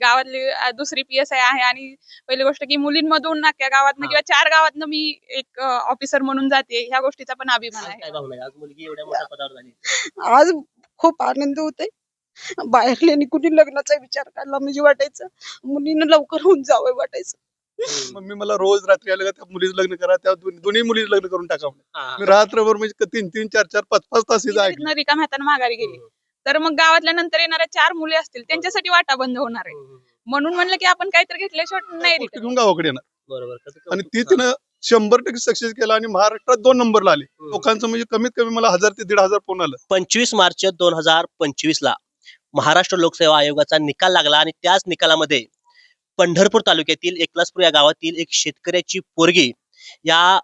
गावातली अ, दुसरी P S I आहे आणि पहिली गोष्ट की मुलींमधून अख्ख्या गावातनं हा. किंवा चार गावातनं मी एक ऑफिसर म्हणून जाते. ह्या गोष्टीचा पण अभिमान आज आहे. काय भावना आहे? आज मुलगी एवढ्या मोठ्या पदावर झाली. आज खूप आनंद होते बाहेरल्यानी कुणी लग्नाचा विचार काढला म्हणजे वाटायचं मुलीनं लवकर होऊन जावं वाटायचं. मम्मी मला रोज रात्री आलं का त्या मुलीचं लग्न करा त्या दोन्ही दोन्ही मुलीचं लग्न करून टाका म्हणे. हा, मी रात्रभर म्हणजे क- तीन तीन चार चार पाच पाच तास मी हिचं ऐकलं. रिकाम्या हातानं माघारी गेली. हम्म, तर मग गावातल्या नंतर येणाऱ्या चार मुली असतील त्यांच्यासाठी वाटा बंद होणार आहे. म्हणून म्हणलं की आपण काहीतरी घेतल्याशिवाय नाही गोष्टी. घेऊन गावाकडे येणार बरोबर कसं आणि. ती. तिनं शंभर टक्के सक्सेस केला आणि महाराष्ट्रात दोन नंबरला आले. लोकांचं म्हणजे कमीत कमी मला हजार ते दीड हजार फोन आलं पंचवीस मार्च दोन हजार पंचवीस ला महाराष्ट्र लोकसेवा आयोगाचा निकाल लागला आणि त्याच निकालामध्ये पंढरपूर तालुक्यातील एकलासपूर या गावातील एक शेतकऱ्याची पोरगी या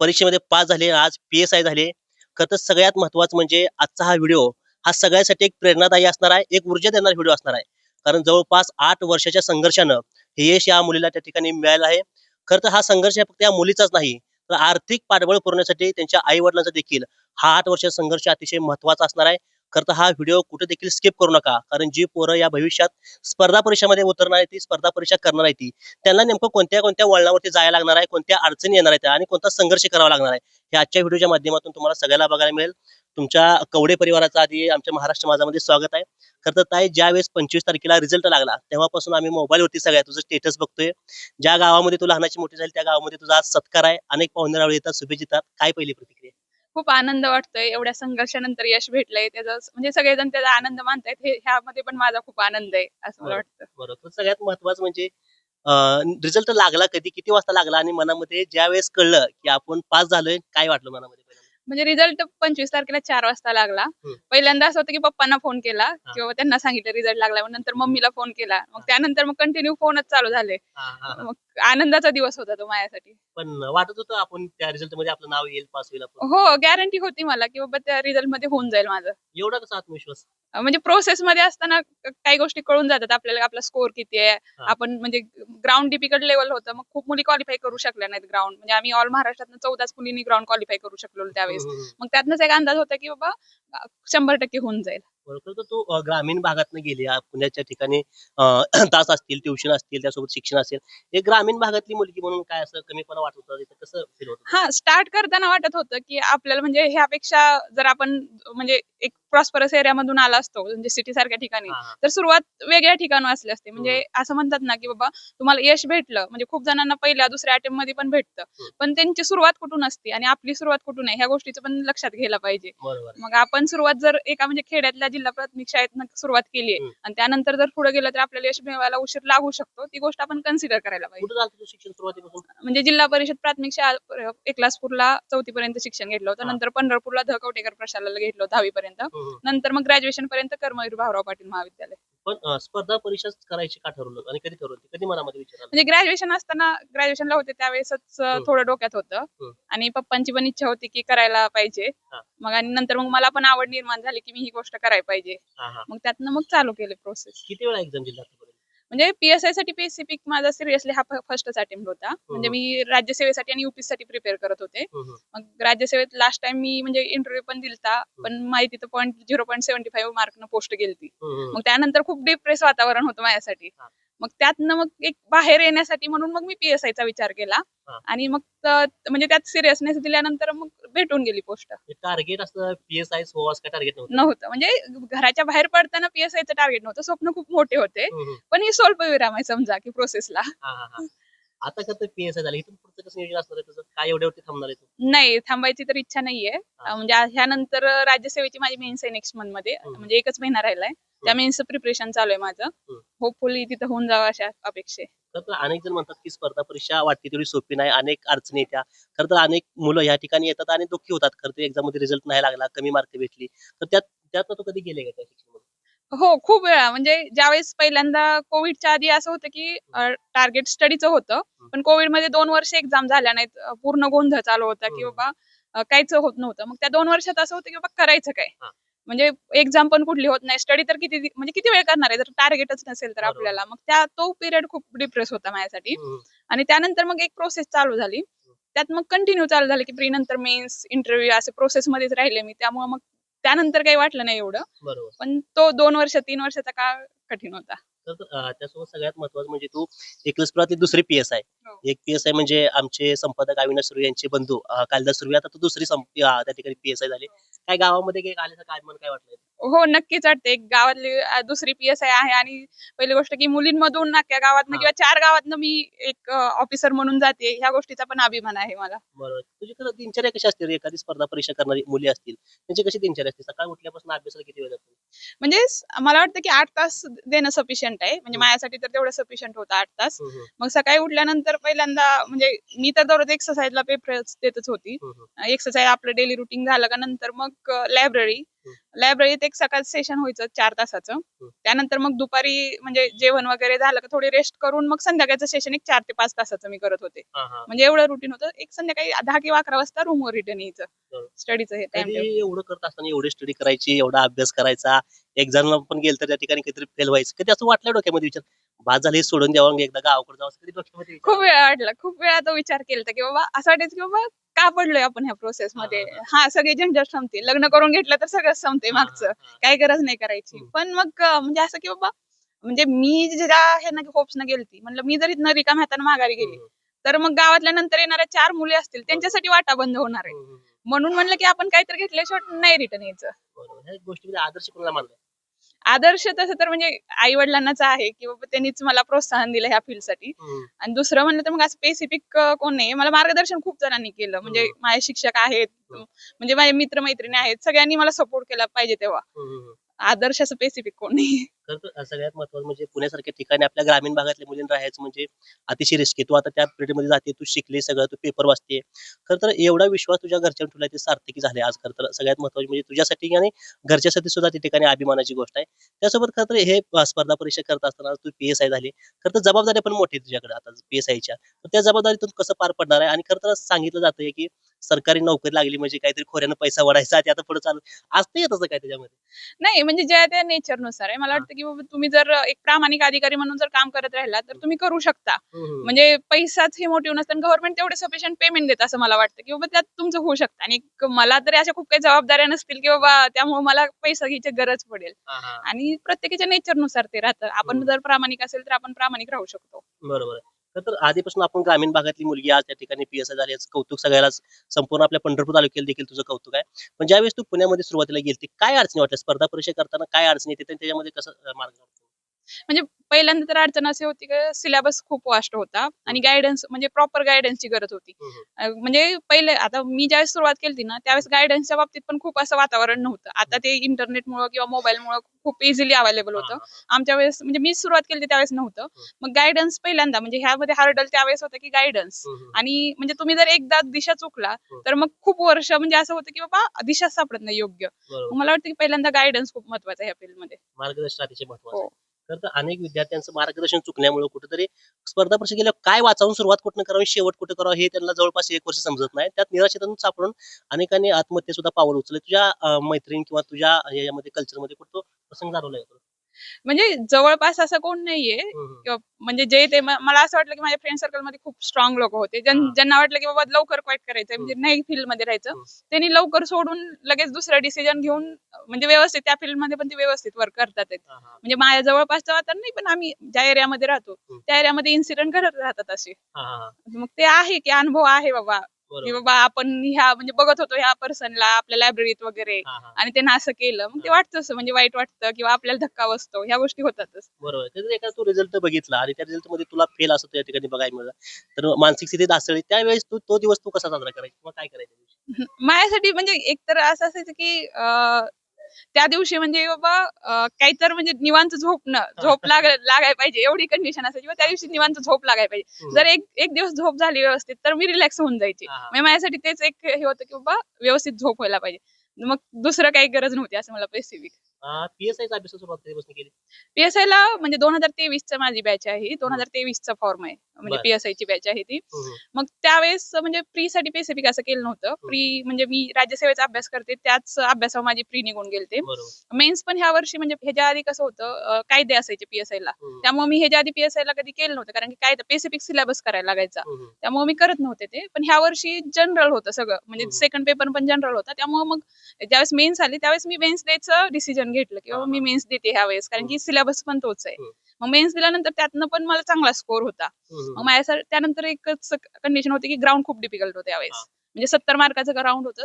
परीक्षेमध्ये पास झाले आज पी एस आय झाले खरं तर सगळ्यात महत्वाचं म्हणजे आजचा हा व्हिडिओ हा सगळ्यासाठी एक प्रेरणादायी असणार आहे एक ऊर्जा देणारा व्हिडिओ असणार आहे. कारण जवळपास आठ वर्षाच्या संघर्षानं हे यश या मुलीला त्या ठिकाणी मिळालं आहे. खरं तर हा संघर्ष फक्त या मुलीचाच नाही तर आर्थिक पाठबळ पुरवण्यासाठी त्यांच्या आई वडिलांचा देखील हा आठ वर्षाचा संघर्ष अतिशय महत्त्वाचा असणार आहे. खरं तर हा व्हिडिओ कुठे देखील स्किप करू नका कारण जी पोरं या भविष्यात स्पर्धा परीक्षामध्ये उतरणार आहे ती स्पर्धा परीक्षा करणार आहे ती. त्यांना नेमकं कोणत्या कोणत्या वळणावरती जायला लागणार आहे कोणत्या अडचणी येणार आहेत आणि कोणता संघर्ष करावा लागणार आहे हे आजच्या व्हिडिओच्या माध्यमातून तुम्हाला सगळ्याला बघायला मिळेल. तुमच्या कवडे परिवाराचं आधी आमच्या महाराष्ट्र माझामध्ये स्वागत आहे. खरं तर ताई ज्या वेळेस पंचवीस तारखेला रिझल्ट लागला तेव्हापासून आम्ही मोबाईलवरती सगळ्या तुझं स्टेटस बघतोय. ज्या गावामध्ये तू लहानाची मोठी झाली त्या गावामध्ये तुझा आज सत्कार आहे. अनेक पाहुणे रावळे येतात शुभेच्छा येतात काय पहिली प्रतिक्रिया? खूप आनंद वाटतोय. एवढ्या संघर्षानंतर यश भेटलंय. त्याचा म्हणजे सगळेजण त्याचा आनंद मानतायत. हे ह्यामध्ये पण माझा खूप आनंद आहे असं मला. वाटतं. बरोबर सगळ्यात महत्वाचं म्हणजे रिझल्ट लागला कधी किती वाजता लागला आणि मनामध्ये ज्या वेळेस कळलं की आपण पास झालोय काय वाटलं मनामध्ये? म्हणजे रिझल्ट पंचवीस तारखेला चार वाजता लागला. पहिल्यांदा असं होतं की पप्पांना फोन केला किंवा त्यांना सांगितलं रिझल्ट लागला. मग नंतर मम्मीला फोन केला. मग त्यानंतर मग कंटिन्यू फोनच चालू झाले. मग आनंदाचा दिवस होता तो माझ्यासाठी. पण वाटत होतं आपण त्या रिझल्टमध्ये आपलं नाव येईल पास होईल आपण हो गॅरंटी होती मला की बाबा त्या रिझल्टमध्ये होऊन जाईल माझं. एवढा कसा आत्मविश्वास? अं म्हणजे प्रोसेस मध्ये असताना काही गोष्टी कळून जातात. आपल्याला आपला स्कोर किती आहे. आपण म्हणजे ग्राउंड डिफिकल्ट लेवल होतं. मग खूप मुली क्वालिफाय करू शकल्या नाहीत ग्राउंड म्हणजे आम्ही ऑल महाराष्ट्रात चौदाच मुलींनी ग्राउंड क्वालिफाय करू शकलो त्यावेळेस. हम्म, हम्म. मग त्यातनंच एक अंदाज होता की बाबा अं, शंभर टक्के होऊन जाईल. बरोबर तर तू ग्रामीण भागातनं गेली पुण्याच्या ठिकाणी तास असतील ट्युशन असतील त्यासोबत शिक्षण असेल हे ग्रामीण भागातली मुलगी म्हणून काय असं कमीपणा वाटत होतं? कसं फील होत हा स्टार्ट करताना वाटत होतं की आपल्याला म्हणजे ह्यापेक्षा जर आपण म्हणजे एक प्रॉस्परस एरियामधून आला असतो म्हणजे सिटी सारख्या ठिकाणी. तर सुरुवात वेगळ्या ठिकाणी असली असते. म्हणजे असं म्हणतात ना की बाबा तुम्हाला यश भेटलं म्हणजे खूप जणांना पहिल्या दुसऱ्या अटेम्प्टमध्ये पण भेटतं. पण त्यांची सुरुवात कुठून असते आणि आपली सुरुवात कुठून आहे ह्या गोष्टीचं पण लक्षात घ्यायला पाहिजे. मग आपण सुरुवात जर एका म्हणजे खेड्यातल्या जिल्हा प्राथमिक शाळेतनं सुरुवात केली हम्म. आणि त्यानंतर जर पुढे गेलं तर आपल्याला यश मिळवायला उशीर लागू शकतो. ती गोष्ट आपण कन्सिडर करायला पाहिजे. म्हणजे जिल्हा परिषद प्राथमिक शाळा एकलासपूरला चौथी पर्यंत शिक्षण घेतलं होतं. नंतर पंढरपूरला ध कवटेकर प्रशालेला घेतलं दहावी पर्यंत हम्म. नंतर मग ग्रॅज्युएशन पर्यंत कर्मवीर भाऊराव पाटील महाविद्यालय पण अं, स्पर्धा परीक्षा करायची का ठरवलं आणि कधी ठरवलं कधी मनामध्ये विचार आला? म्हणजे ग्रॅज्युएशन असताना ग्रॅज्युएशनला होते त्यावेळेसच अं. थोडं डोक्यात होतं. आणि पप्पांची पण इच्छा होती की करायला पाहिजे हा. मग आणि नंतर मग मला पण आवड निर्माण झाली की मी ही गोष्ट करायला पाहिजे हा, हा. मग त्यातनं मग चालू केले प्रोसेस किती वेळा एक्झाम दिली म्हणजे पीएसआयसाठी स्पेसिफिक माझा सिरियसली हा फर्स्टच अटेम्प्ट होता म्हणजे मी राज्यसेवेसाठी आणि युपी साठी प्रिपेअर करत होते हम्म. मग राज्यसेवेत लास्ट टाइम मी म्हणजे इंटरव्ह्यू पण दिलता पण माझी तिथं point zero point seventy five मार्कनं post हम्म. मग त्यानंतर खूप डिप्रेस वातावरण होतं माझ्यासाठी हा. मग त्यातनं मग एक बाहेर येण्यासाठी म्हणून मग मी PSI चा विचार केला हा. आणि मग म्हणजे त्यात सिरियसनेस दिल्यानंतर मग भेटून गेली पोस्ट. टार्गेट असं पीएसआय काय टार्गेट नव्हतं? म्हणजे घराच्या बाहेर पडताना PSI चं टार्गेट नव्हतं. स्वप्न खूप मोठे होते. पण ही स्वल्पविराम आहे समजा की प्रोसेसला. आता कसं पीएसआय झालं? इथून पुढचं कसं नियोजन असणार आहे? काय एवढ्यावरती थांबणार आहे तू? नाही थांबायची तर इच्छा नाहीये. म्हणजे ह्यानंतर राज्यसेवेची माझी मेन्स आहे नेक्स्ट मंथमध्ये. म्हणजे एकच महिना राहिलाय. त्या मेन्सचं प्रिपरेशन चालू आहे माझं. होपफुली तिथं होऊन जावं अशा अपेक्षा आहे. खरं तर अनेक जण म्हणतात की स्पर्धा परीक्षा वाटते तेवढी सोपी नाही अनेक अडचणी येत्या. खरं तर अनेक मुलं या ठिकाणी येतात आणि दुःखी होतात. खरं तर एक्झाममध्ये रिझल्ट नाही लागला कमी मार्क भेटली. तर त्यात त्यात तू कधी गेले का त्या हो खूप वेळा. म्हणजे ज्यावेळेस पहिल्यांदा कोविडच्या आधी असं होतं की टार्गेट स्टडीचं होतं. पण कोविडमध्ये दोन वर्ष एक्झाम झाल्या नाहीत. पूर्ण गोंधळ चालू होता की. बाबा काहीच होत नव्हतं. मग त्या दोन वर्षात असं होतं की बाबा करायचं काय. म्हणजे एक्झाम पण कुठली होत नाही. स्टडी तर किती म्हणजे किती वेळ करणार आहे? जर टार्गेटच नसेल तर. आपल्याला. मग त्या तो पिरियड खूप डिप्रेस होता माझ्यासाठी. आणि त्यानंतर मग एक प्रोसेस चालू झाली. त्यात मग कंटिन्यू चालू झालं की प्री नंतर मेन्स इंटरव्ह्यू असे प्रोसेस मध्येच राहिले मी. त्यामुळे मग त्यानंतर काही वाटलं नाही एवढं. पण तो दोन वर्ष तीन वर्षाचा काळ कठीण होता. तर त्यासोबत सगळ्यात महत्वाचं म्हणजे तू एकलसपुरातली दुसरी पी एस आहे हो. एक पी एस आय म्हणजे आमचे संपादक अविनाश सुर्वे यांचे बंधू. कालिदास सुर्वे आता तू दुसरी त्या ठिकाणी पी एस आय झाले. काय गावामध्ये काही आल्याचं काय मन काय वाटलं? हो नक्कीच वाटते एक गावातली अं, दुसरी पी एस आय आहे आणि पहिली गोष्ट की मुलींमधून अख्ख्या गावातनं हा. किंवा चार गावातनं मी एक ऑफिसर म्हणून जाते. ह्या गोष्टीचा पण अभिमान आहे मला. बरोबर. तुझी दिनचर्या कशी असते रे? एखादी स्पर्धा परीक्षा करणारी मुली असतील त्यांची कशी दिनचर्या असते? सकाळ उठल्यापासून अभ्यासाला किती वेळ जातो? म्हणजे स- मला वाटतं की आठ तास देणं सफिशियंट आहे. म्हणजे हम्म. माझ्यासाठी तर तेवढं सफिशियंट होतं आठ तास. मग सकाळी उठल्यानंतर पहिल्यांदा म्हणजे मी तर दररोज एक्सरसाइजला प्रेफरन्स देतच होती. एक्सरसाइज आपलं डेली रुटीन झालं का नंतर मग लायब्ररी लायब्ररीत एक सकाळ सेशन व्हायचं चार तासाचं. त्यानंतर मग दुपारी म्हणजे जेवण वगैरे झालं का थोडी रेस्ट करून मग संध्याकाळचं सेशन एक चार ते पाच तासाचं मी करत होते. म्हणजे एवढं रुटीन होतं. एक संध्याकाळी दहा किंवा अकरा वाजता रूमवर रिटर्न यायचं. स्टडीचं हे टाइम एवढं करत असताना एवढी स्टडी करायची एवढा अभ्यास करायचा. एक्झामला पण गेलं तर त्या ठिकाणी काहीतरी फेल व्हायचं. कधी असं वाटलं डोक्यामध्ये विचार बाद झाले हे सोडून द्यावं एकदा गावाकडे जावं कधी डोक्यामध्ये खूप वेळा वाटला. खूप वेळा तो विचार केला की बाबा असं वाटायचं की बाबा का पडलोय आपण ह्या प्रोसेस मध्ये. हा, सगळे झंझट संपते लग्न करून घेतलं तर सगळं संपते मागचं. काही गरज नाही करायची. पण मग म्हणजे असं की बाबा म्हणजे मी ज्या हे ना होप्स न गेलती म्हणलं मी जरी न रिकाम हाताने माघारी गेली तर मग गावातल्या नंतर येणाऱ्या चार मुली असतील त्यांच्यासाठी वाटा बंद होणार आहे. म्हणून म्हणलं की आपण काहीतरी घेतल्याशिवाय नाही रिटर्न यायचं. आदर्श आदर्श तसं तर म्हणजे आई वडिलांनाच आहे की बाबा त्यांनीच मला प्रोत्साहन दिलं ह्या फील्डसाठी आणि दुसरं म्हणलं तर मग स्पेसिफिक कोण नाही. मला मार्गदर्शन खूप जणांनी केलं. म्हणजे. माझे शिक्षक आहेत. म्हणजे माझे मित्र मैत्रिणी आहेत. सगळ्यांनी मला सपोर्ट केला पाहिजे तेव्हा. आदर्श स्पेसिफिक कोण नाही खरं तर सगळ्यात महत्वाचं म्हणजे पुण्यासारख्या ठिकाणी आपल्या ग्रामीण भागातल्या मुलींना राहायचं म्हणजे अतिशय रिस्की तू आता त्या period मध्ये जाते तू शिकले सगळं तू पेपर वाचते. खरं तर एवढा विश्वास तुझ्या घरच्या ठेवला ते सार्थकी झाले आज. खरं तर सगळ्यात महत्त्वाचे म्हणजे तुझ्यासाठी आणि घरच्यासाठी सुद्धा त्या ठिकाणी अभिमानाची गोष्ट आहे. त्यासोबत खरं तर हे स्पर्धा परीक्षा करत असताना तू पी एस आय झाली. खरं तर जबाबदारी पण मोठी तुझ्याकडे आता पी एस आयच्या तर त्या जबाबदारीतून कसं पार पडणार आहे? आणि खरं तर सांगितलं जातंय की सरकारी नोकरी लागली म्हणजे काहीतरी खोऱ्यानं पैसा वडायचा ते आता पुढे चालू असते तसं काय त्याच्यामध्ये. नाही म्हणजे ज्या त्या नेचरनुसार आहे. मला वाटतं की बाबा तुम्ही जर एक प्रामाणिक अधिकारी म्हणून जर काम करत राहिला तर तुम्ही करू शकता. म्हणजे पैसाच हे मोटिव्ह नसतं गव्हर्नमेंट तेवढे सफिशियंट पेमेंट देत असं मला वाटतं. की बाबा त्यात तुमचं होऊ शकतं. आणि एक मला तरी अशा खूप काही जबाबदाऱ्या नसतील की बाबा त्यामुळे मला पैसा घ्यायची गरज पडेल. आणि प्रत्येकाच्या नेचरनुसार ते राहतं. आपण हम्म. जर प्रामाणिक असेल तर आपण प्रामाणिक राहू शकतो. बरोबर आहे. तर आधीपासून आपण ग्रामीण भागातली मुलगी आज त्या ठिकाणी पी एस आय झाली याचं कौतुक सगळ्यालाच संपूर्ण आपल्या पंढरपूर तालुक्याला देखील तुझं कौतुक आहे. पण ज्यावेळेस तू पुण्यामध्ये सुरुवातीला गेली काय अडचणी वाटल्या? स्पर्धा परीक्षा करताना काय अडचणी येते? आणि त्याच्यामध्ये कसं मार्ग म्हणजे पहिल्यांदा तर अडचण अशी होती की सिलेबस खूप वास्ट होता आणि गायडन्स म्हणजे प्रॉपर गायडन्सची गरज होती. म्हणजे पहिले आता मी ज्यावेळेस सुरुवात केली ना त्यावेळेस गायडन्सच्या बाबतीत पण खूप असं वातावरण नव्हतं. आता ते इंटरनेटमुळे किंवा मोबाईलमुळे खूप इझिली अवेलेबल होतं. आमच्या वेळेस म्हणजे मी सुरुवात केली त्यावेळेस नव्हतं. मग गायडन्स पहिल्यांदा म्हणजे ह्यामध्ये हार्डल त्यावेळेस होतं की गायडन्स. आणि म्हणजे तुम्ही जर एकदा दिशा चुकला. तर मग खूप वर्ष म्हणजे असं होतं की बाबा दिशा सापडत नाही योग्य. मला वाटतं की पहिल्यांदा गायडन्स खूप महत्त्वाचा आहे या फील्डमध्ये. मार्गदर्शन खरं तर अनेक विद्यार्थ्यांचं मार्गदर्शन चुकल्यामुळे कुठेतरी स्पर्धा परीक्षा गेल्या काय वाचावून सुरुवात कुठं करावी शेवट कुठं करावं हे त्यांना जवळपास एक वर्ष समजत नाही. त्यात निराशेतून सापडून अनेकांनी आत्महत्या सुद्धा पावलं उचलले. तुझ्या मैत्रीण किंवा तुझ्या याच्यामध्ये कल्चरमध्ये कुठं प्रसंग झालेला आहे? म्हणजे जवळपास असं कोण नाहीये. किंवा म्हणजे जे ते मला असं वाटलं की माझ्या फ्रेंड सर्कलमध्ये खूप स्ट्रॉंग लोक होते ज्यां-. ज्यांना वाटलं की बाबा लवकर क्वाईट करायचंय म्हणजे नाही फील्डमध्ये राहायचं. त्यांनी लवकर सोडून लगेच दुसरं डिसिजन घेऊन म्हणजे व्यवस्थित त्या फील्डमध्ये पण ते व्यवस्थित वर्क करतात. म्हणजे माझ्या जवळपासचं वातावरण नाही पण आम्ही ज्या एरियामध्ये राहतो. त्या एरियामध्ये इन्सिडेंट घडत राहतात असे. मग ते आहे की अनुभव आहे बाबा की बाबा आपण ह्या म्हणजे बघत होतो ह्या पर्सनला आपल्या लायब्ररीत वगैरे. हा, हा. आणि त्यानं असं केलं. मग ते वाटतं असं म्हणजे वाईट वाटतं किंवा आपल्याला धक्का बसतो. ह्या गोष्टी होतातच. बरोबर. त्याचा एखादा तू रिझल्ट बघितला आणि त्या रिझल्टमध्ये तुला फेल असं त्या ठिकाणी बघायला मिळालं तर मानसिक स्थिती ढासळली. त्यावेळेस तू तो दिवस तू कसा साजरा करायचा? किंवा काय करायचं? माझ्यासाठी म्हणजे एक तर असं असायचं की अं, त्या दिवशी म्हणजे बाबा अं, काहीतर म्हणजे निवांत झोपणं झोप लाग लागायला पाहिजे एवढी कंडिशन असायची. त्या दिवशी निवांत झोप लागायला पाहिजे. जर एक एक दिवस झोप झाली व्यवस्थित तर मी रिलॅक्स होऊन जायची. म्हणजे माझ्यासाठी तेच एक हे होतं की बाबा व्यवस्थित झोप व्हायला पाहिजे. मग दुसरं काही गरज नव्हती असं मला स्पेसिफिक पीएसआय अभ्यास सुरुवात कधीपासून केली? पीएसआय ला म्हणजे दोन हजार तेवीस चा माझी बॅच आहे दोन हजार तेवीस चा फॉर्म आहे. म्हणजे. पीएसआय ची बॅच आहे ती. मग त्यावेळेस म्हणजे प्री साठी स्पेसिफिक असं केलं नव्हतं? प्री म्हणजे मी राज्यसेवेचा अभ्यास करते त्याच अभ्यासावर माझी प्री निघून गेलते. मेन्स पण ह्या वर्षी म्हणजे ह्याच्या आधी कसं होतं कायदे असायचे पीएसआय ला त्यामुळे मी ह्याच्या आधी पीएसआय ला कधी केलं नव्हतं कारण की काय स्पेसिफिक सिलेबस करायला लागायचा. त्यामुळे मी करत नव्हते ते. पण ह्या वर्षी जनरल होतं सगळं. म्हणजे. सेकंड पेपर पण जनरल होता. त्यामुळे मग ज्यावेळेस मेन्स आली त्यावेळेस मी मेन्स द्यायचं डिसिजन घेतलं की बाबा मी. मेन्स देते ह्या वेळेस कारण की सिलेबस पण तोच आहे. मग मेन्स दिल्यानंतर त्यातनं पण मला चांगला स्कोर होता. मग माझ्या त्यानंतर एकच कंडिशन होती की ग्राउंड खूप डिफिकल्ट होते यावेळेस. म्हणजे सत्तर मार्काचं ग्राउंड होतं.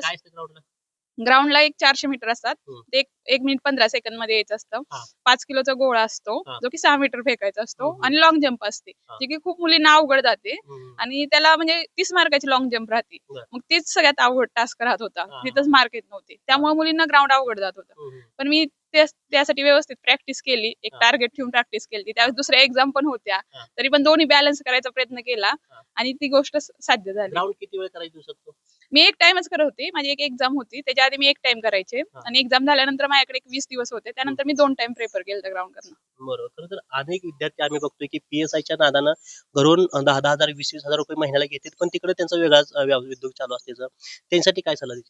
ग्राउंडला एक चारशे मीटर असतात हम्म. ते एक एक मिनिट पंधरा सेकंदमध्ये यायचं असतं हा. पाच किलोचा गोळा असतो हा. जो की सहा मीटर फेकायचा असतो हम्म. आणि लॉंग जम्प असते हा. जे की खूप मुलींना अवघड जाते. आणि त्याला म्हणजे तीस मार्काची लॉंग जम्प राहते बरं. मग तीच सगळ्यात अवघड टास्क राहत होता हा. तिथंच मार्क येत नव्हते त्यामुळे मुलींना ग्राउंड अवघड जात होतं. पण मी त्या- त्यासाठी व्यवस्थित प्रॅक्टिस केली एक हा. टार्गेट ठेवून प्रॅक्टिस केली त्यावेळेस दुसऱ्या एक्झाम पण होत्या हा. तरी पण दोन्ही बॅलन्स करायचा प्रयत्न केला. आणि ती गोष्ट स- साध्य झाली ग्राउंड किती वेळ करायची दिवसात? मी एक टाइमच करत होती. माझी एक एक्झाम होती. त्याच्या आधी मी एक टाइम करायचे. आणि एक्झाम झाल्यानंतर माझ्याकडे एक वीस दिवस होते. त्यानंतर मी दोन टाइम प्रेफर केलं ग्राउंड करणं बरोबर. तर अनेक विद्यार्थी आम्ही बघतोय की पीएसआयच्या नादानं घरून दहा दहा हजार वीस वीस हजार रुपये महिन्याला घेतात. पण तिकडे त्यांचा वेगळाच उद्योग चालू असते त्यांच्यासाठी काय सल्ला अं,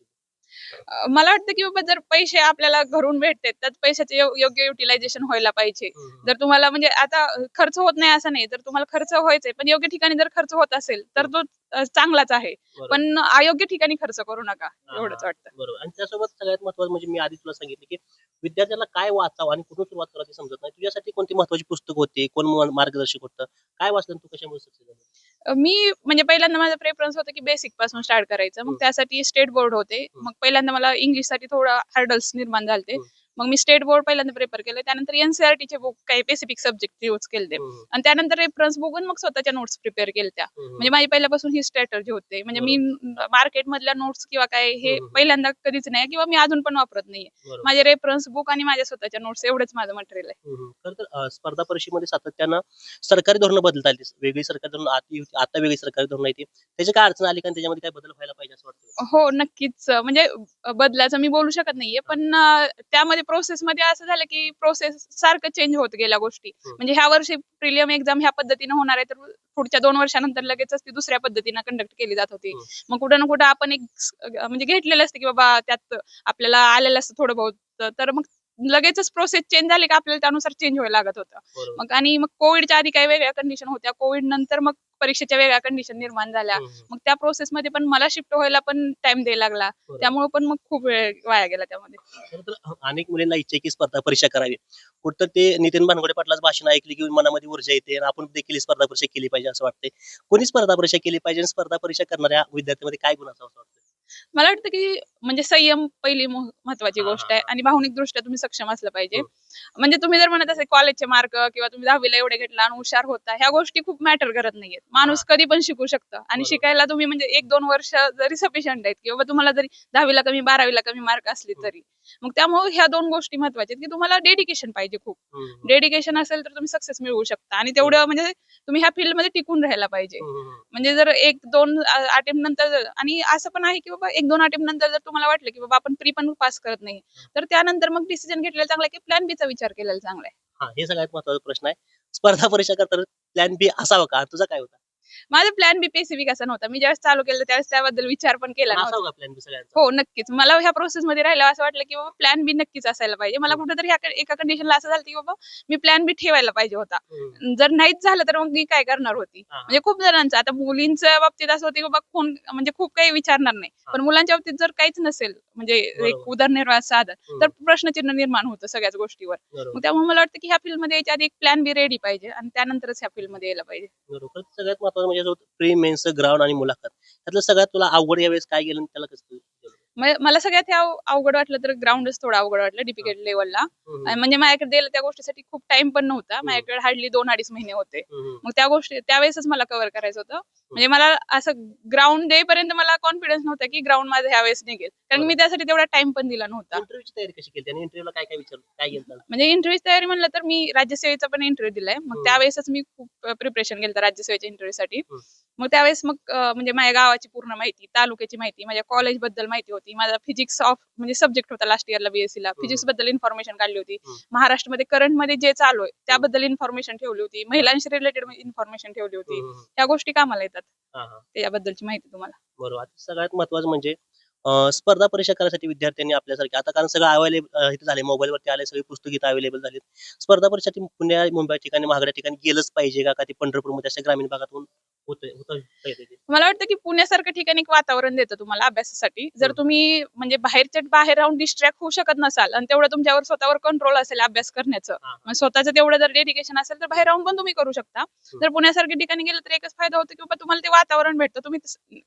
मला वाटतं की बाबा जर पैसे आपल्याला घरून भेटतात तर पैशाचे योग्य युटिलायझेशन व्हायला पाहिजे. जर तुम्हाला म्हणजे आता खर्च होत नाही असं नाही जर तुम्हाला खर्च व्हायचंय पण योग्य ठिकाणी जर खर्च होत असेल तर तो चांगलाच आहे. पण अयोग्य ठिकाणी खर्च करू नका एवढंच. वाटतं. बरोबर. आणि त्यासोबत सगळ्यात महत्वाचं म्हणजे मी आधी तुला सांगितलं की विद्यार्थ्याला काय वाचावं आणि कुठून सुरुवात करायची समजत नाही. तुझ्यासाठी कोणती महत्वाची पुस्तक होती? कोण मार्गदर्शक होतं? काय वाचलं तू कशामुळे सक्सेस मी म्हणजे पहिल्यांदा माझा प्रेफरन्स होता की बेसिकपासून स्टार्ट करायचं मग. त्यासाठी स्टेट बोर्ड होते. मग पहिल्यांदा मला इंग्लिशसाठी थोडं हर्डल्स निर्माण झाले. मग मी स्टेट बोर्ड पहिल्यांदा प्रेफर केलं त्यानंतर एनसीआरटी चे बुक काही स्पेसिफिक सब्जेक्ट यूज केले आणि त्यानंतर रेफरन्स बघून मग स्वतःच्या नोट्स प्रिपेअर केल्या म्हणजे माझी पहिल्यापासून ही स्ट्रॅटर्जी होते. म्हणजे मी मार्केट मधल्या नोट्स किंवा काय हे. पहिल्यांदा कधीच नाही किंवा मी अजून पण वापरत नाहीये. माझे रेफरन्स बुक आणि माझ्या स्वतःच्या नोट्स एवढंच माझं मटेरियल आहे. तर स्पर्धा परीक्षेमध्ये सातत्यानं सरकारी धोरणं बदलत आली. वेगळी सरकारी धोरण आता वेगळी सरकारी धोरण आहे ती त्याची काय अडचण आली त्याच्यामध्ये काय बदल व्हायला पाहिजे असं वाटतं हो नक्कीच. म्हणजे अ, बदलाचं मी बोलू शकत नाहीये. पण त्यामध्ये प्रोसेस मध्ये असं झालं की प्रोसेस सारखं चेंज होत गेल्या गोष्टी. म्हणजे ह्या वर्षी प्रिलियम एक्झाम ह्या पद्धतीने होणार आहे तर पुढच्या दोन वर्षानंतर लगेचच ती दुसऱ्या पद्धतीने कंडक्ट केली जात होती. मग कुठं ना कुठं आपण एक म्हणजे घेतलेलं असतं की बाबा त्यात आपल्याला आलेलं असतं थोडं बहुत तर मग लगेचच प्रोसेस चेंज झाली का आपल्याला त्यानुसार चेंज व्हायला लागत होतं. मग आणि मग कोविडच्या आधी काही वेगळ्या कंडिशन होत्या. कोविड नंतर मग परीक्षेच्या वेगळ्या कंडिशन निर्माण झाल्या हम्म, हम्म. मग त्या प्रोसेस मध्ये पण मला शिफ्ट व्हायला पण टाइम द्यायला लागला. त्यामुळे पण मग खूप वेळ वाया गेला त्यामध्ये अनेक मुलींना इच्छा की स्पर्धा परीक्षा करावी कुठं ते नितीन भानगडे पाटलाचं भाषण ऐकली की मनामध्ये ऊर्जा येते आणि आपण देखील ही स्पर्धा परीक्षा केली पाहिजे असं वाटतंय कोणी स्पर्धा परीक्षा केली पाहिजे आणि स्पर्धा परीक्षा करणाऱ्या विद्यार्थ्यांमध्ये काय गुण असं वाटतं मला वाटतं की म्हणजे संयम पहिली मह- महत्वाची हा, गोष्ट हा, आहे हा. आणि भावनिक दृष्ट्या तुम्ही सक्षम असलं पाहिजे हम्म. म्हणजे तुम्ही जर म्हणत असेल कॉलेजचे मार्क किंवा तुम्ही दहावीला एवढे घेतला आणि हुशार होता ह्या गोष्टी खूप मॅटर करत नाहीयेत. माणूस कधी पण शिकू शकतं. आणि. शिकायला तुम्ही म्हणजे एक दोन वर्ष जरी सफिशियंट आहेत किंवा तुम्हाला जरी दहावीला कमी बारावीला कमी मार्क असले. तरी. मग त्यामुळे ह्या दोन गोष्टी महत्त्वाच्या आहेत की तुम्हाला डेडिकेशन पाहिजे खूप. डेडिकेशन असेल तर तुम्ही सक्सेस मिळवू शकता. आणि तेवढं म्हणजे तुम्ही ह्या फील्डमध्ये टिकून राहायला पाहिजे. म्हणजे जर एक दोन अटेम्प्ट नंतर आणि असं पण आहे की बाबा एक दोन अटेम्प्ट नंतर जर तुम्हाला वाटलं की बाबा आपण प्री पण पास करत नाही तर त्यानंतर मग डिसिजन घेतलेला चांगला की प्लॅन बी चा विचार केलेला चांगला आहे. हा हे सगळ्यात महत्त्वाचा प्रश्न आहे. स्पर्धा परीक्षा करताना प्लॅन बी असावा का? तुझा काय होता? माझा प्लॅन बी पेसिफिक असा नव्हता. मी ज्यावेळेस चालू केलं त्यावेळेस त्याबद्दल विचार पण केला नव्हता असावा का प्लॅन बी सगळ्यांचा? हो नक्कीच. मला ह्या प्रोसेस मध्ये राहिलं असं वाटलं की बाबा प्लॅन बी नक्कीच असायला पाहिजे. मला कुठेतरी ह्या एका कंडिशनला असं झालं की बाबा मी प्लॅन बी ठेवायला पाहिजे होता. हम्म, जर नाहीच झालं तर मग मी काय करणार होती? हा. म्हणजे खूप जणांचं आता मुलींच्या बाबतीत असं होतं की बाबा कोण म्हणजे खूप काही विचारणार नाही. पण मुलांच्या बाबतीत जर काहीच नसेल म्हणजे एक. उदरनिर्वाह साधन. तर प्रश्नचिन्ह निर्माण होतं सगळ्याच गोष्टीवर. मग त्यामुळे मला वाटतं की ह्या फील्डमध्ये याच्या आधी एक प्लॅन बी रेडी पाहिजे आणि त्यानंतरच ह्या फील्डमध्ये यायला पाहिजे. बरोबर. सगळ्यात महत्वाचं म्हणजे प्री मेन्स ग्राउंड आणि मुलाखत. त्यातलं सगळ्यात तुला अवघड यावेळेस काय गेलं त्याला कसं मला सगळ्यात हे अव- अवघड वाटलं तर ग्राउंडच थोडं अवघड वाटलं डिफिकल्ट लेवलला म्हणजे माझ्याकडे द्यायला त्या गोष्टीसाठी खूप टाइम पण नव्हता. माझ्याकडे हार्डली दोन अडीच महिने होते. मग त्या गोष्टी त्यावेळेसच मला कव्हर करायचं होतं. म्हणजे मला असं ग्राउंड डे पर्यंत मला कॉन्फिडन्स नव्हता की ग्राउंड माझं ह्या वेळेस निघेल. कारण मी त्यासाठी तेवढा टाइम पण दिला नव्हता. म्हणजे इंटरव्ह्यू तयारी म्हणलं तर मी राज्यसेवेचा पण इंटरव्ह्यू दिलाय. मग. त्यावेळेसच मी खूप प्रिपरेशन केलं राज्यसेवेच्या इंटरव्ह्यू साठी. मग त्यावेळेस मग म्हणजे माझ्या गावाची पूर्ण माहिती तालुक्याची माहिती माझ्या कॉलेजबद्दल माहिती होती. माझा फिजिक्स ऑफ म्हणजे सब्जेक्ट होता लास्ट इयरला बीएससी ला. फिजिक्सबद्दल इन्फॉर्मेशन काढली होती. महाराष्ट्रामध्ये करंटमध्ये जे चालू आहे त्याबद्दल इन्फॉर्मेशन ठेवली होती. महिलांशी रिलेटेड इन्फॉर्मेशन ठेवली होती. त्या गोष्टी कामाला येतात. त्याबद्दलची माहिती तुम्हाला. बरोबर. सगळ्यात महत्वाचं म्हणजे स्पर्धा परीक्षा करण्यासाठी विद्यार्थ्यांनी आपल्यासारखे आता कारण सगळं अवेलेबल इथे झाले मोबाईलवरती आले सगळी पुस्तक इथं अवेलेबल झालीत. स्पर्धा परीक्षेसाठी पुण्या मुंबई ठिकाणी महागड्या ठिकाणी गेलंच पाहिजे का का ते पंढरपूरमध्ये अशा ग्रामीण भागातून होतंय होतं येते ते. मला वाटतं की पुण्यासारख्या ठिकाणी एक वातावरण देतं तुम्हाला अभ्यासासाठी. जर. तुम्ही म्हणजे बाहेरच्या बाहेर राहून डिस्ट्रॅक्ट होऊ शकत नसाल आणि तेवढं तुमच्यावर स्वतःवर कंट्रोल असेल अभ्यास करण्याचं हा. मग स्वतःचं तेवढं जर डेडिकेशन असेल तर बाहेर राहून पण तुम्ही करू शकता. जर पुण्यासारख्या ठिकाणी गेलं तर एकच फायदा होतो की बाबा तुम्हाला ते वातावरण भेटतं. तुम्ही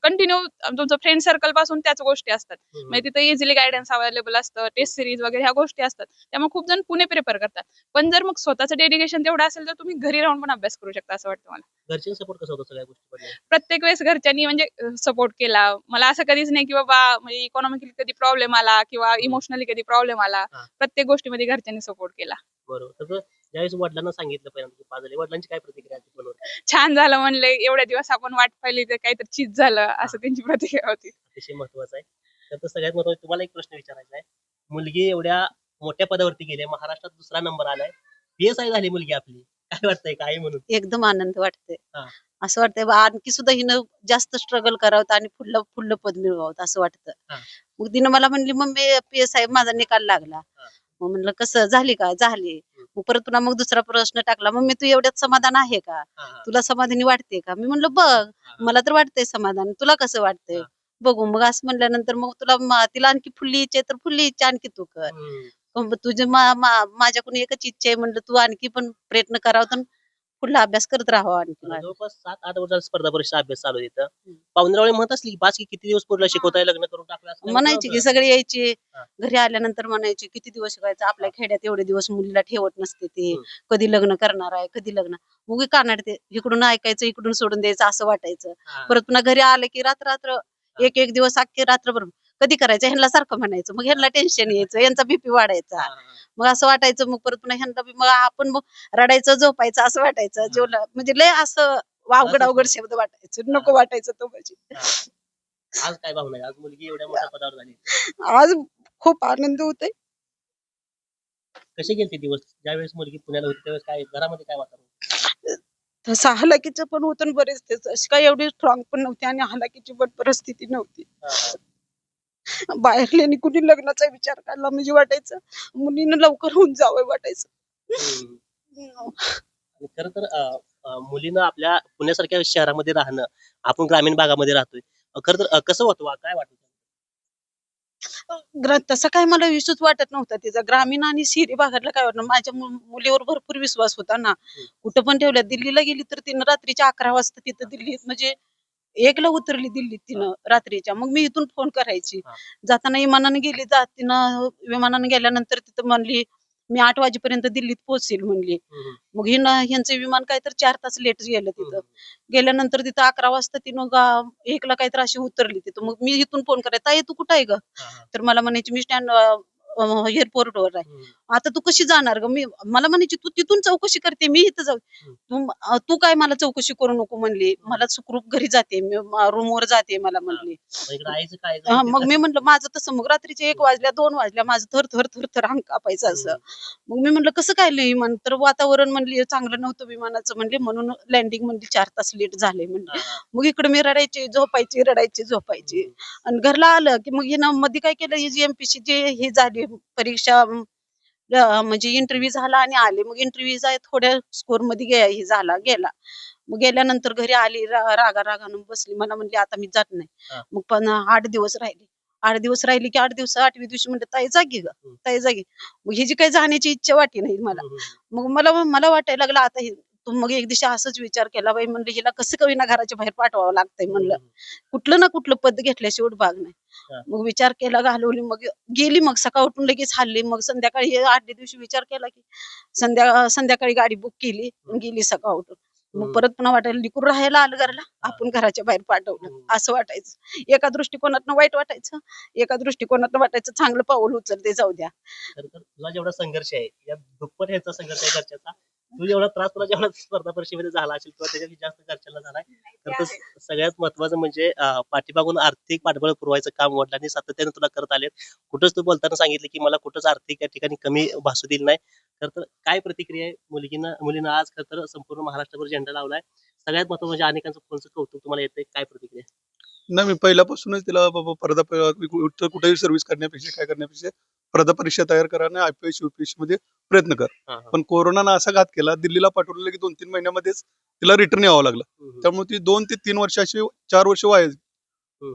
कंटिन्यू तुमचं फ्रेंड सर्कलपासून त्याच गोष्टी असतात. हम्म. म्हणजे तिथे इझिली गायडन्स अवेलेबल असतं टेस्ट सिरीज वगैरे ह्या गोष्टी असतात. त्यामुळे खूप जण पुणे प्रिपेअर करतात. पण जर मग स्वतःचं डेडिकेशन तेवढं असेल तर तुम्ही घरी राहून पण अभ्यास करू शकता असं वाटतं मला. घरच्यांचा सपोर्ट कसा होता सगळ्या प्रत्येक वेळेस घरच्यांनी म्हणजे सपोर्ट केला. मला असं कधीच नाही की बाबा म्हणजे इकॉनॉमिकली कधी प्रॉब्लेम आला किंवा इमोशनली कधी प्रॉब्लेम आला. प्रत्येक गोष्टीमध्ये घरच्यांनी सपोर्ट केला. बरोबर. ज्यावेळेस वडिलांना सांगितलं पहिल्यांदा वडिलांची काय प्रतिक्रिया होती छान झालं म्हणले एवढ्या दिवस आपण वाट पाहिली तर काहीतरी चीज झालं असं त्यांची प्रतिक्रिया होती. अतिशय महत्वाचं आहे. तर तो सगळ्यात महत्वाचं तुम्हाला एक प्रश्न विचारायचा आहे. मुलगी एवढ्या मोठ्या पदावरती गेली महाराष्ट्रात दुसरा नंबर आलाय. पीएस आय झाली मुलगी आपली. काय वाटतंय काय म्हणून? एकदम आनंद वाटतंय. हा. असं वाटतंय बा आणखी सुद्धा हिनं जास्त स्ट्रगल करावं आणि पुढलं पुढलं पद मिळवावं असं वाटतं. मग तिनं मला म्हणली मम्मी पी एस आय माझा निकाल लागला. मग म्हणलं कसं? झाली का? झाली. मग परत पुन्हा मग दुसरा प्रश्न टाकला मम्मी तू एवढ्यात समाधान आहे का? तुला समाधानी वाटते का? मी म्हणलं बघ. मला तर वाटतंय समाधान. तुला कसं वाटतंय. बघू. मग असं म्हणल्यानंतर मग तुला तिला आणखी फुल्ली इच्छा आहे तर फुल्ली इच्छा आणखी तू कर. तुझे माझ्याकडून एकच इच्छा आहे म्हणलं तू आणखी पण प्रयत्न करावा तर पुढला अभ्यास करत राहावा आणखी जवळपास सात आठ वर्षाचा स्पर्धा परीक्षा अभ्यास चालू आहे तिथं. पाहुणरावळे म्हणत असली की बास की किती दिवस पूर्ण शिकवताय लग्न करून टाकलं असं म्हणायची की. सगळे यायचे. घरी आल्यानंतर म्हणायचे किती दिवस शिकायचं आपल्या खेड्यात एवढे दिवस मुलीला ठेवत नसते ते. कधी लग्न करणार आहे कधी लग्न मग कानाडते इकडून ऐकायचं इकडून सोडून द्यायचं असं वाटायचं. परत पुन्हा घरी आलं की रात्र रात्र एक एक दिवस अख्खे रात्रभर कधी करायचं? ह्यांना सारखं म्हणायचं. मग ह्यांना टेन्शन यायचं यांचा बीपी वाढायचा. मग असं वाटायचं मग परत पुन्हा ह्यांना मग आपण मग रडायचं झोपायचं असं वाटायचं. जेवलं म्हणजे लय असं असंच अवघड. शब्द वाटायचं. नको वाटायचं तो म्हणजे. आज काय भावना आज मुलगी एवढ्या मोठ्या पदावर झाली. आज खूप आनंद होतोय. कसे गेले दिवस? ज्यावेळेस मुलगी पुण्याला होती त्यावेळेस काय घरामध्ये काय वातावरण? पण होतं बरेच त्याचं अशी काही एवढी स्ट्रॉंग पण नव्हती आणि हलाखीची पण परिस्थिती नव्हती. बाहेरल्यानी कुणी लग्नाचा विचार काढला म्हणजे वाटायचं मुलीनं लवकर होऊन जावं वाटायचं. खरं तर अं, अं, मुलीनं आपल्या पुण्यासारख्या शहरामध्ये राहणं आपण ग्रामीण भागामध्ये राहतोय अं, खरं तर अं, कसं होतं वा? काय वाटत? ग्र- तसं काय मला विश्वास वाटत नव्हता तिचा. ग्रामीण आणि शहरी भागातला काय वाटत माझ्या मु- मुलीवर भरपूर विश्वास होता ना. कुठं पण ठेवल्या दिल्लीला गेली तर तिनं रात्रीच्या अकरा वाजता तिथं दिल्लीत म्हणजे एकला उतरली दिल्लीत तिनं रात्रीच्या. मग मी इथून फोन करायची. जाताना विमानाने गेली जात तिनं विमानाने गेल्यानंतर तिथं म्हणली मी आठ वाजेपर्यंत दिल्लीत पोहोचेल म्हणली. मग हिनं ह्यांचं विमान काय तर चार तास लेट गेलं तिथं. गेल्यानंतर तिथं अकरा वाजता तिनं गा एकला काहीतरी अशी उतरली तिथं. मग मी इथून फोन करायचा ताई तू कुठं आहे ग? तर मला म्हणायची मी स्टँड एअरपोर्टवर आहे. आता तू कशी जाणार ग? मी मला म्हणायची तू तिथून चौकशी करते मी इथं जाऊ. तू तू काय मला चौकशी करू नको म्हणली? मला सुखरूप घरी जाते मी रूमवर जाते मला म्हणली. मग मी म्हणलं माझं तसं मग रात्रीचे एक वाजल्या दोन वाजल्या माझं थर थर थर थर अंग कापायचं असं. मग मी म्हणलं कसं काय लई म्हण तर वातावरण म्हणली चांगलं नव्हतं विमानाचं म्हणले म्हणून लँडिंग म्हणली चार तास लेट झाले म्हणले. मग इकडे मी रडायची झोपायची रडायची झोपायची. आणि घरला आलं की मग हिनं मध्ये काय केलं ही जी एमपीसी जे हे झाली परीक्षा म्हणजे इंटरव्ह्यू झाला आणि आले. मग इंटरव्ह्यू थोड्या स्कोरमध्ये झाला गेला. मग गेल्यानंतर घरी आली रा- रागा रागानं बसली. मला म्हणली आता मी जात. नाही. मग पण आठ दिवस राहिले. आठ दिवस राहिली की आठ दिवस आठव्या दिवशी म्हणते ताई जागी ग. ताई जागी. मग ही जी काही जाण्याची इच्छा वाटी नाही मला. मग मला मला वाटायला लागलं आता हे मग एक दिवशी असंच विचार केला बाई म्हणलं हिला कसं कवी ना घराच्या बाहेर पाठवावं लागतंय म्हणलं कुठलं ना कुठलं पद घेतल्याशिवाय भाग हा. नाही मग विचार केला घालवली मग गेली मग सकाळ उठून लगेच हल्ली मग संध्याकाळी हे आठल्या दिवशी विचार केला की संध्या संध्याकाळी गाडी बुक केली. गेली सकाळ उठून मग. परत पुन्हा वाटायला लिकूर राहायला आलं घरला आपण घराच्या बाहेर पाठवलं हम्म. असं वाटायचं एका दृष्टिकोनातनं वाईट वाटायचं एका दृष्टिकोनातनं वाटायचं चांगलं पाऊल उचलते जाऊ द्या तुला जेवढा संघर्ष आहे या दुप्पट ह्याचा संघर्ष आहे घरच्याचा तू जेवढा त्रास तुला जेवढा स्पर्धा परीक्षेमध्ये झाला असेल किंवा त्याच्यापेक्षा जास्त घरच्यांना झालाय तर तो सगळ्यात महत्वाचं म्हणजे पाठीमागून आर्थिक पाठबळ पुरवायचं काम वडिलांनी सातत्याने तुला करत आले कुठंच तू बोलताना सांगितलं की मला कुठंच आर्थिक या ठिकाणी कमी भासू दिली नाही. तर तर काय प्रतिक्रिया आहे? मुलगीनं मुलीनं आज खरं तर संपूर्ण महाराष्ट्रभर झेंडा लावलाय. सगळ्यात महत्वाचं म्हणजे अनेकांचं फोनचं कौतुक तुम्हाला येतंय. काय प्रतिक्रिया? नाही मी पहिल्यापासूनच तिला बाबा स्पर्धा प- कुठं- कुठेही सर्व्हिस करण्यापेक्षा काय करण्यापेक्षा परीक्षा तयार करा आणि आयपीएस युपीएससी मध्ये प्रयत्न कर. पण कोरोनानं असा घात केला दिल्लीला पाठवलेलं की दोन तीन महिन्यामध्येच तिला रिटर्न यावं लागलं. त्यामुळे ती दोन ते तीन वर्ष अशी चार वर्ष वाया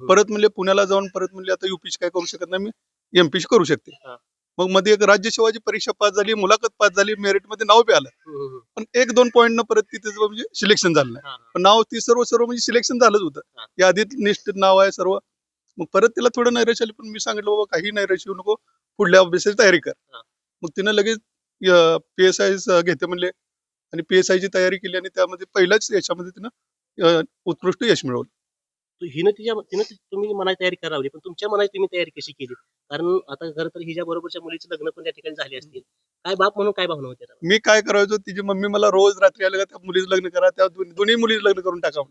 परत म्हणले पुण्याला जाऊन परत म्हणले आता युपीसी काय करू शकत नाही मी एमपीसी करू शकते. मग मध्ये एक राज्य सेवाची परीक्षा पास झाली मुलाखत पास झाली मेरिटमध्ये नाव बी आलं. पण एक दोन पॉईंट न परत तिथे म्हणजे सिलेक्शन झालं नाही. पण नाव ती सर्व सर्व म्हणजे सिलेक्शन झालंच होतं. हा. यादीत निश्चित नाव आहे सर्व. मग परत तिला थोडं नैराश्य आली पण मी सांगितलं बाबा काही नैराश्य येऊ नको पुढल्या अभ्यासाची तयारी कर. मग तिनं लगेच पी एस आय घेते म्हणले आणि पी एस आय ची तयारी केली आणि त्यामध्ये पहिल्याच याच्यामध्ये तिनं उत्कृष्ट यश मिळवलं. तू हिनं तिच्या तिनं तुम्ही मनाची तयारी करावी पण तुमच्या मनाची तुम्ही तयारी कशी केली? कारण आता खरं तर हिच्या बरोबरच्या मुलीचे लग्न पण त्या ठिकाणी झाले असतील. काय बाप म्हणून काय भावना होत्या? मी काय करायचो तिची मम्मी मला रोज रात्री आलं त्या मुलीचं लग्न करा त्या दोन्ही मुलीचं लग्न करून टाका.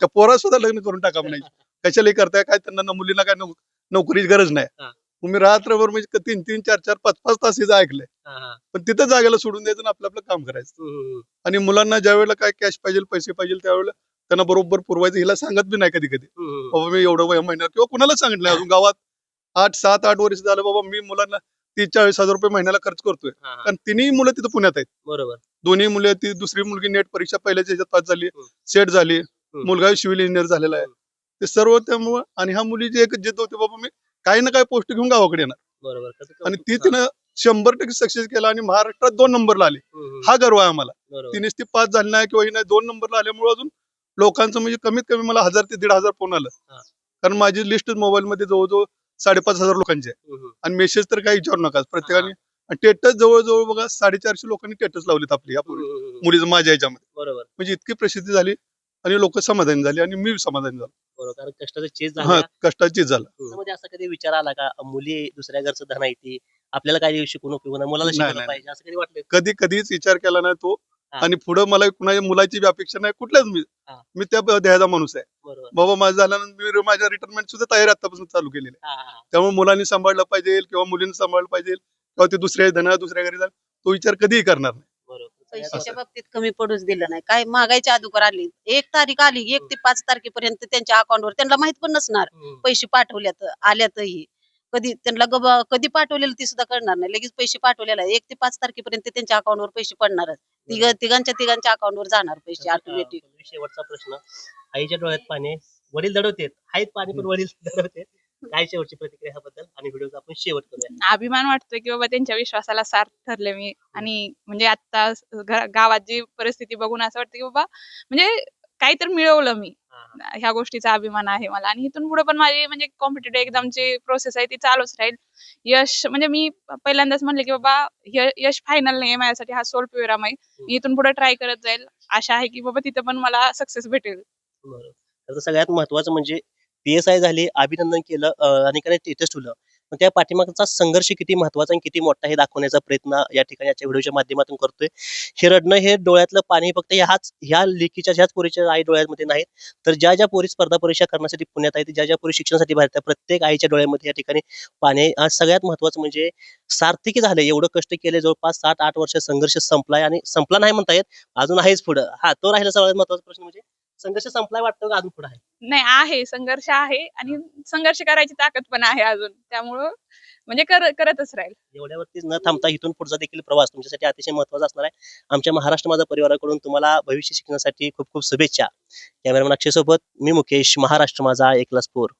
त्या पोरा सुद्धा लग्न करून टाका म्हणायची कशाला करताय? काय त्यांना मुलींना काय नोक- नोकरीची गरज नाही. मी रात्रभर म्हणजे तीन तीन चार चार पाच पाच तास हिचं ऐकलंय. पण तिथं जागेला सोडून द्यायचं आणि आपलं आपलं काम करायचं. आणि मुलांना ज्या वेळेला काय कॅश पाहिजे पैसे पाहिजे त्यावेळेला त्यांना बरोबर पुरवायचं हिला सांगत बी नाही कधी कधी. बाबा मी एवढं वय महिन्यात किंवा कुणाला सांगितलं अजून गावात आठ सात आठ वर्ष झालं बाबा मी मुलांना तीस चाळीस हजार रुपये महिन्याला खर्च करतोय. कारण तिन्ही मुलं तिथं पुण्यात आहेत. बरोबर. दोन्ही मुले ती दुसरी मुलगी नेट परीक्षा पहिल्याच्या ह्याच्यात पास झाली. सेट झाली. मुलगा सिव्हिल इंजिनियर झालेला आहे. ते सर्व त्यामुळं आणि ह्या मुलीची एक जिद्द होती बाबा मी काही ना काही पोस्ट घेऊन गावाकडे येणार. बरोबर. आणि ती. तिनं शंभर टक्के सक्सेस केला आणि महाराष्ट्रात दोन नंबरला आली. हा गर्व आहे आम्हाला. तिनेच ती पास झाली नाही किंवा हिने दोन नंबरला आल्यामुळे अजून लोकांचं म्हणजे कमीत कमी मला हजार ते दीड हजार फोन आलं. कारण माझी लिस्ट मोबाईल मध्ये जवळजवळ साडेपाच हजार लोकांची आहे. आणि मेसेज तर काही विचारू नका प्रत्येकाने टेटस जवळजवळ बघा साडेचारशे लोकांनी टेटस लावलेत आपली. मुलीचं माझ्या याच्यामध्ये बरोबर. म्हणजे इतकी प्रसिद्धी झाली. आणि लोक समाधानी झाली आणि मी समाधानी झालो. बरोबर कारण कष्टाचं चेज हा झालं कष्टाची झालं. त्यामध्ये असा कधी विचार आला का मुली दुसऱ्या घरचं धन आहे ती आपल्याला काय शिकून उपयोग नाही मुलाला नाही, शिकवलं नाही. पाहिजे असं कधी वाटलं? कधी कधीच विचार केला नाही तो. हा. आणि पुढे मला कुणाच्या मुलाची बी अपेक्षा नाही कुठल्याच मी. हा. मी त्या ध्येयाचा माणूस आहे. बरोबर. बाबा माझं झाल्यानंतर मी माझ्या रिटायरमेंट सुद्धा तयारी आतापासून चालू केलेली आहे. हा, हा, हा. त्यामुळे मुलांनी सांभाळलं पाहिजे किंवा मुलींनी सांभाळलं पाहिजे किंवा ते दुसऱ्या धना दुसऱ्या घरी जाईल तो विचार कधीही करणार नाही. पैशाच्या. बाबतीत कमी पडूच दिलं नाही. काय मागायच्या अगोदर आली. एक तारीख आली एक ते पाच तारखेपर्यंत त्यांच्या अकाउंटवर त्यांना माहीत पण नसणार. हम्म. पैसे पाठवल्यात आल्यातही. कधी त्यांना गब कधी पाठवलेलं ती सुद्धा कळणार नाही. लगेच पैसे पाठवलेले. एक ते पाच तारखेपर्यंत त्यांच्या अकाउंटवर पैसे पडणारच. तिघ तिघांच्या तिघांच्या अकाउंटवर जाणार पैसे ऑटोमॅटिक शेवटचा प्रश्न. आईच्या डोळ्यात पाणी वडील दडवतेत. आहेत पाणी पण वडील दडवतेत. काय शेवटची प्रतिक्रिया ह्याबद्दल? आणि व्हिडिओचा आपण शेवट करूया. अभिमान वाटतोय की बाबा त्यांच्या विश्वासाला सार्थ ठरले मी. आणि म्हणजे आता घ- गावात जी परिस्थिती बघून असं वाटतं की बाबा म्हणजे काहीतरी मिळवलं मी. ह्या गोष्टीचा अभिमान आहे मला. आणि इथून पुढे पण माझी म्हणजे कॉम्पिटेटिव्ह एक्झामची प्रोसेस आहे ती चालूच राहील. यश म्हणजे मी पहिल्यांदाच म्हणले की बाबा य- यश फायनल नाही माझ्यासाठी हा सोल प्युराम आहे मी इथून पुढे ट्राय करत जाईल. आशा आहे की बाबा तिथं पण मला सक्सेस भेटेल. बरोबर. तर सगळ्यात महत्वाचं म्हणजे पी एस आय अभिनंदन केलं अनेकांनी स्टेटस ठेवलं. पण त्या पाठीमागचा संघर्ष किती महत्त्वाचा आणि किती मोठा हे दाखवण्याचा प्रयत्न या ठिकाणी याच्या व्हिडिओच्या माध्यमातून करतोय. हे रडणं हे डोळ्यातलं पाणी फक्त ह्याच ह्या लेखीच्या ह्याच पोरीच्या आई डोळ्यामध्ये नाहीत. तर ज्या ज्या पोरी स्पर्धा परीक्षा करण्यासाठी पुण्यात आहेत ज्या ज्या पोरी शिक्षणासाठी बाहेर त्या प्रत्येक आईच्या डोळ्यामध्ये या ठिकाणी पाणी सगळ्यात महत्वाचं म्हणजे सार्थकी झालं एवढं कष्ट केले जवळपास सात आठ वर्ष संघर्ष संपलाय आणि संपला नाही म्हणता येत अजून आहेच पुढं. हा तो राहिला सगळ्यात महत्त्वाचा प्रश्न म्हणजे? संघर्ष संपलाय वाटतं का अजून पुढे आहे? नाही आहे. संघर्ष आहे आणि संघर्ष करायची ताकद पण आहे अजून. त्यामुळं म्हणजे कर करतच राहील. एवढ्यावरतीच न थांबता इथून पुढचा देखील प्रवास तुमच्यासाठी अतिशय महत्त्वाचा असणार आहे. आमच्या महाराष्ट्र माझा परिवाराकडून तुम्हाला भविष्य शिकण्यासाठी खूप खूप शुभेच्छा. कॅमेरामॅन अक्षय सोबत मी मुकेश महाराष्ट्र माझा एकलासपूर